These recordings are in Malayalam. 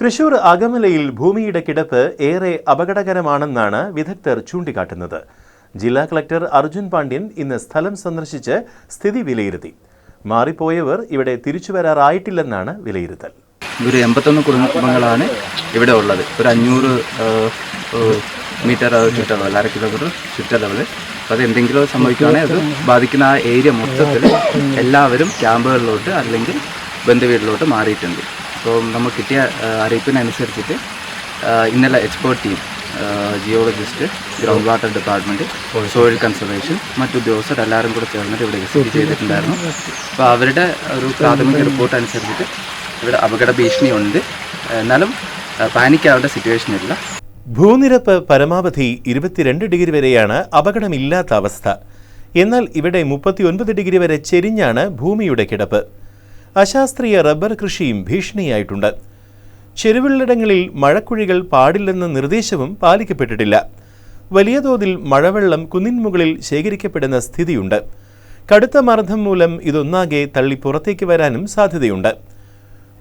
തൃശൂർ അകമലയിൽ ഭൂമിയുടെ കിടപ്പ് ഏറെ അപകടകരമാണെന്നാണ് വിദഗ്ധർ ചൂണ്ടിക്കാട്ടുന്നത്. ജില്ലാ കളക്ടർ അർജുൻ പാണ്ഡ്യൻ ഇന്ന് സ്ഥലം സന്ദർശിച്ച് സ്ഥിതി വിലയിരുത്തി. മാറിപ്പോയവർ ഇവിടെ തിരിച്ചു വരാറായിട്ടില്ലെന്നാണ് വിലയിരുത്തൽ. ഒരു എൺപത്തൊന്ന് കുടുംബങ്ങളാണ് ഇവിടെ ഉള്ളത്. ഒരു അഞ്ഞൂറ് മീറ്റർ ചുറ്റളവ് അര കിലോമീറ്റർ ചുറ്റളവ് അപ്പോൾ അത് എന്തെങ്കിലും സംഭവിക്കുകയാണെങ്കിൽ അത് ബാധിക്കുന്ന ആ ഏരിയ മൊത്തത്തിൽ എല്ലാവരും ക്യാമ്പുകളിലോട്ട് അല്ലെങ്കിൽ ബന്ധുവീട്ടിലോട്ട് മാറിയിട്ടുണ്ട്. അപ്പോൾ നമ്മൾ കിട്ടിയ അറിയിപ്പിനനുസരിച്ചിട്ട് ഇന്നലെ expert team geologist ground water department soil conservation മറ്റുദ്യോഗസ്ഥർ എല്ലാവരും കൂടെ ചേർന്നിട്ട് ഇവിടെ വിസിറ്റ് ചെയ്തിട്ടുണ്ടായിരുന്നു. അപ്പോൾ അവരുടെ ഒരു പ്രാഥമിക റിപ്പോർട്ട് അനുസരിച്ചിട്ട് ഇവിടെ അപകട ഭീഷണിയുണ്ട്. എന്നാലും പാനിക്കാവേണ്ട സിറ്റുവേഷൻ ഇല്ല. ഭൂനിരപ്പ് പരമാവധി ഇരുപത്തിരണ്ട് ഡിഗ്രി വരെയാണ് അപകടമില്ലാത്ത അവസ്ഥ. എന്നാൽ ഇവിടെ മുപ്പത്തിയൊൻപത് ഡിഗ്രി വരെ ചെരിഞ്ഞാണ് ഭൂമിയുടെ കിടപ്പ്. അശാസ്ത്രീയ റബ്ബർ കൃഷിയും ഭീഷണിയായിട്ടുണ്ട്. ചെരുവുള്ളിടങ്ങളിൽ മഴക്കുഴികൾ പാടില്ലെന്ന നിർദ്ദേശവും പാലിക്കപ്പെട്ടിട്ടില്ല. വലിയ തോതിൽ മഴവെള്ളം കുന്നിൻമുകളിൽ ശേഖരിക്കപ്പെടുന്ന സ്ഥിതിയുണ്ട്. കടുത്ത മർദ്ദം മൂലം ഇതൊന്നാകെ തള്ളി പുറത്തേക്ക് വരാനും സാധ്യതയുണ്ട്.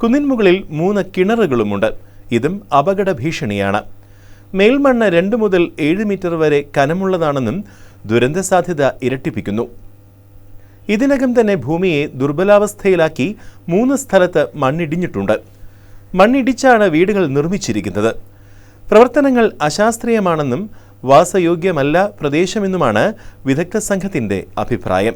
കുന്നിൻമുകളിൽ മൂന്ന് കിണറുകളുമുണ്ട്. ഇതും അപകട ഭീഷണിയാണ്. മേൽമണ്ണ് രണ്ട് മുതൽ ഏഴ് മീറ്റർ വരെ കനമുള്ളതാണെന്നും ദുരന്ത സാധ്യത ഇരട്ടിപ്പിക്കുന്നു. ഇതിനകം തന്നെ ഭൂമിയെ ദുർബലാവസ്ഥയിലാക്കി മൂന്ന് സ്ഥലത്ത് മണ്ണിടിഞ്ഞിട്ടുണ്ട്. മണ്ണിടിച്ചാണ് വീടുകൾ നിർമ്മിച്ചിരിക്കുന്നത്. പ്രവർത്തനങ്ങൾ അശാസ്ത്രീയമാണെന്നും വാസയോഗ്യമല്ല പ്രദേശമെന്നുമാണ് വിദഗ്ധ സംഘത്തിന്റെ അഭിപ്രായം.